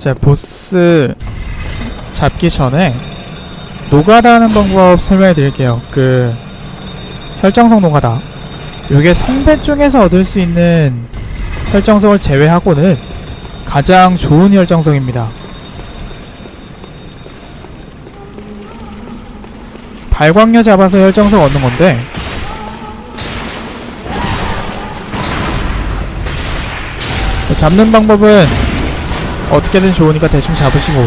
자, 보스 잡기 전에 노가다 하는 방법 설명해 드릴게요. 그 혈정성 노가다. 이게 성배 쪽에서 얻을 수 있는 혈정성을 제외하고는 가장 좋은 혈정성입니다. 발광녀 잡아서 혈정성 얻는 건데 잡는 방법은 어떻게든 좋으니까 대충 잡으시고.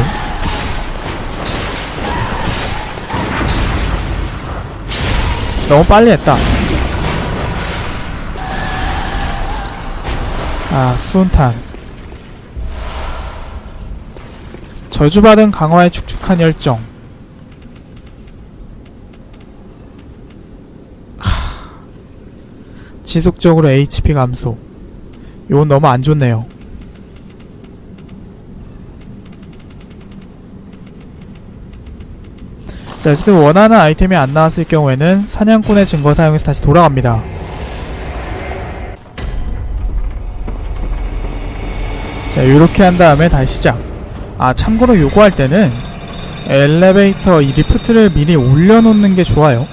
너무 빨리 했다. 아 수은탄. 저주받은 강화의 축축한 열정. 하, 지속적으로 HP 감소. 이건 너무 안 좋네요 자, 어쨌든 원하는 아이템이 안 나왔을 경우에는 사냥꾼의 증거 사용해서 다시 돌아갑니다. 자, 요렇게 한 다음에 다시 시작. 아, 참고로 요거 할 때는 엘리베이터 이 리프트를 미리 올려놓는 게 좋아요.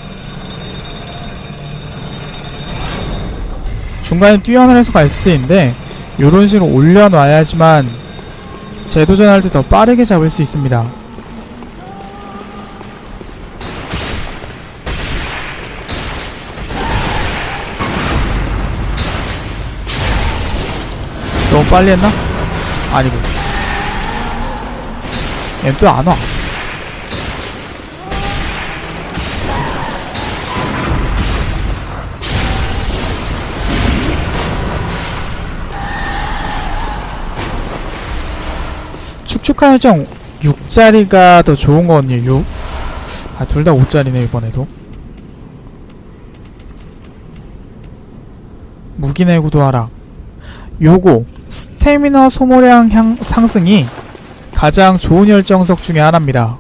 중간에 뛰어내려서 갈 수도 있는데 요런 식으로 올려놔야지만 재도전할 때 더 빠르게 잡을 수 있습니다. 너무 빨리 했나? 아니고. 얘는 또안 와. 축축한 열정 6짜리가 더 좋은 거거든요 6 아, 둘 다 5짜리네 이번에도. 무기내 구도 하락 요거 스태미너 소모량 향, 상승이 가장 좋은 열정석 중에 하나입니다.